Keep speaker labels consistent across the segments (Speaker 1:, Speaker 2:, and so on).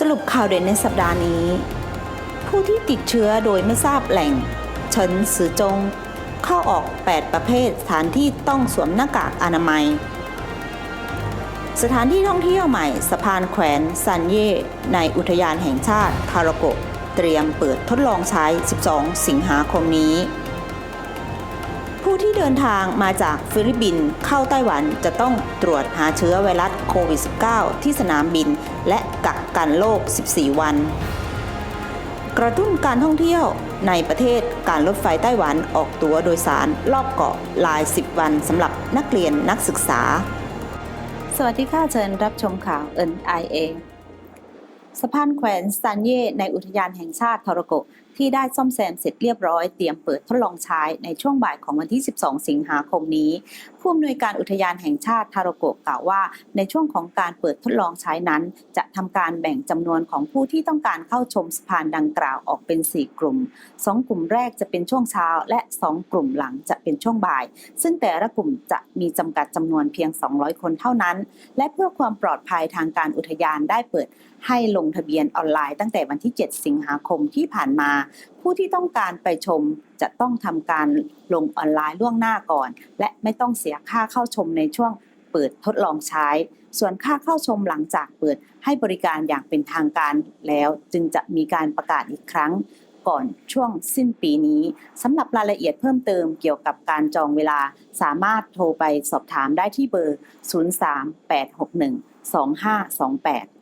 Speaker 1: สรุปข่าวเด่นในสัปดาห์นี้ ผู้ที่ติดเชื้อโดยไม่ทราบแหล่งเฉินซือจง เข้าออก 8 ประเภทสถานที่ต้องสวมหน้ากากอนามัย สถานที่ท่องเที่ยวใหม่สะพานแขวนซันเย่ในอุทยานแห่งชาติทาราโกะเตรียมเปิดทดลองใช้ 12 สิงหาคมนี้ ผู้ที่เดินทางมาจากฟิลิปปินส์เข้าไต้หวันจะต้องตรวจหาเชื้อไวรัสโควิด -19 ที่สนามบิน และกักกันโรค 14 วัน กระตุ้นการท่องเที่ยวในประเทศการรถไฟไต้หวันออกตั๋วโดยสารรอบเกาะลาย 10 วันสำหรับนักเรียนนักศึกษา สวัสดีค่ะเชิญรับชมข่าว NIA สะพานแขวนซันเย่ในอุทยานแห่งชาติทรโกที่ได้ซ่อมแซมเสร็จเรียบร้อยเตรียมเปิดทดลองใช้ในช่วงบ่ายของวันที่ 12 สิงหาคมนี้ ผู้อำนวยการอุทยานแห่งชาติทาโรโกะกล่าวว่า ในช่วงของการเปิดทดลองใช้นั้น จะทำการแบ่งจำนวนของผู้ที่ต้องการเข้าชมสะพานดังกล่าวออกเป็น 4 กลุ่ม 2 กลุ่มแรกจะเป็นช่วงเช้า และ 2 กลุ่มหลังจะเป็นช่วงบ่าย ซึ่งแต่ละกลุ่มจะมีจำกัดจำนวนเพียง 200 คนเท่านั้น และเพื่อความปลอดภัยทางการอุทยานได้เปิดให้ลงทะเบียนออนไลน์ตั้งแต่วันที่ 7 สิงหาคมที่ผ่านมา ผู้ที่ต้องการไปชมจะต้องทำการลงออนไลน์ล่วงหน้าก่อน และ ไม่ต้องเสียค่าเข้าชมในช่วงเปิดทดลองใช้ ส่วนค่าเข้าชมหลังจากเปิดให้บริการอย่างเป็นทางการแล้ว จึงจะมีการประกาศอีกครั้งก่อนช่วงสิ้นปีนี้สำหรับรายละเอียดเพิ่มเติมเกี่ยวกับการจองเวลา สามารถโทรไปสอบถามได้ที่เบอร์ 038612528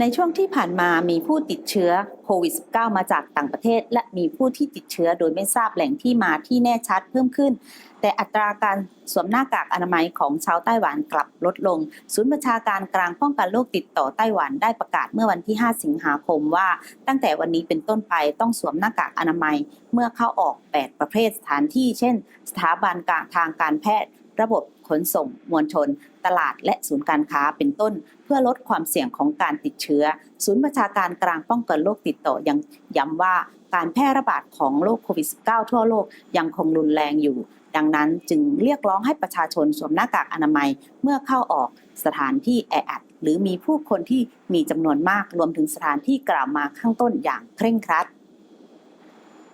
Speaker 1: ในช่วงที่ผ่านมามีผู้ติดเชื้อโควิด -19 มาจากต่างประเทศ และมีผู้ที่ติดเชื้อโดยไม่ทราบแหล่งที่มาที่แน่ชัดเพิ่มขึ้น แต่อัตราการสวมหน้ากากอนามัยของชาวไต้หวันกลับลดลง ศูนย์ประชาการกลางป้องกันโรคติดต่อไต้หวันได้ประกาศเมื่อวันที่ 5 สิงหาคมว่า ตั้งแต่วันนี้เป็นต้นไปต้องสวมหน้ากากอนามัย เมื่อเข้าออก 8 ประเภทสถานที่ เช่น สถาบันการทางการแพทย์ ระบบขนส่งมวลชน ตลาดและศูนย์การค้าเป็นต้น เพื่อลดความเสี่ยงของการติดเชื้อ ศูนย์ประชาการกลางป้องกันโรคติดต่อยังย้ำว่าการแพร่ระบาดของโรคโควิด -19 ทั่วโลกยังคงรุนแรงอยู่ ดังนั้นจึงเรียกร้องให้ประชาชนสวมหน้ากากอนามัยเมื่อเข้าออกสถานที่แออัดหรือมีผู้คนที่มีจำนวนมากรวมถึงสถานที่กล่าวมาข้างต้นอย่างเคร่งครัด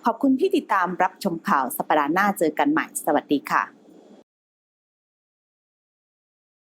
Speaker 1: ขอบคุณที่ติดตามรับชมข่าวสัปดาห์หน้าเจอกันใหม่ สวัสดีค่ะ